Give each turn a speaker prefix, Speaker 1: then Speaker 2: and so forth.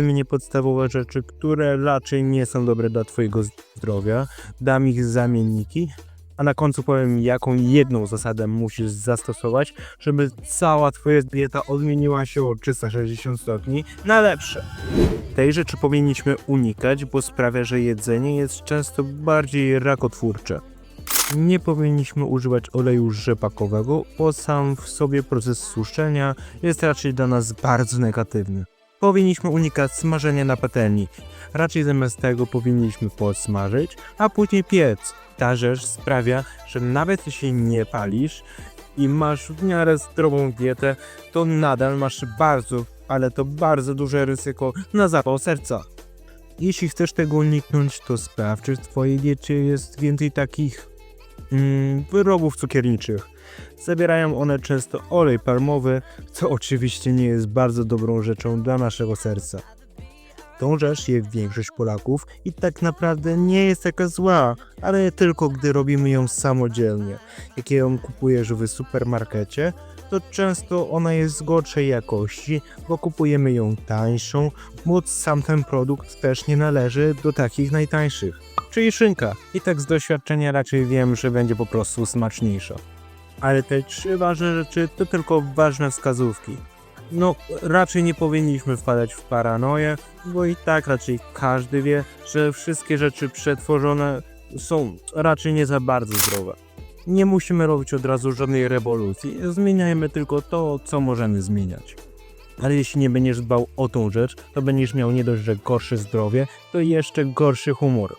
Speaker 1: wymienię podstawowe rzeczy, które raczej nie są dobre dla Twojego zdrowia. Dam ich zamienniki, a na końcu powiem, jaką jedną zasadę musisz zastosować, żeby cała Twoja dieta odmieniła się o 360 stopni na lepsze. Tej rzeczy powinniśmy unikać, bo sprawia, że jedzenie jest często bardziej rakotwórcze. Nie powinniśmy używać oleju rzepakowego, bo sam w sobie proces suszenia jest raczej dla nas bardzo negatywny. Powinniśmy unikać smażenia na patelni. Raczej zamiast tego powinniśmy podsmażyć, a później piec. Ta rzecz sprawia, że nawet jeśli nie palisz i masz w miarę zdrową dietę, to nadal masz bardzo, ale to bardzo duże ryzyko na zapał serca. Jeśli chcesz tego uniknąć, to sprawdź, czy w twojej diecie jest więcej takich wyrobów cukierniczych. Zawierają one często olej palmowy, co oczywiście nie jest bardzo dobrą rzeczą dla naszego serca. Rzecz je większość Polaków i tak naprawdę nie jest taka zła, ale tylko gdy robimy ją samodzielnie. Jak ją kupujesz w supermarkecie, to często ona jest gorszej jakości, bo kupujemy ją tańszą, bo sam ten produkt też nie należy do takich najtańszych. Czyli szynka. I tak z doświadczenia raczej wiem, że będzie po prostu smaczniejsza. Ale te trzy ważne rzeczy to tylko ważne wskazówki. No, raczej nie powinniśmy wpadać w paranoję, bo i tak raczej każdy wie, że wszystkie rzeczy przetworzone są raczej nie za bardzo zdrowe. Nie musimy robić od razu żadnej rewolucji, zmieniajmy tylko to, co możemy zmieniać. Ale jeśli nie będziesz dbał o tą rzecz, to będziesz miał nie dość, że gorsze zdrowie, to jeszcze gorszy humor.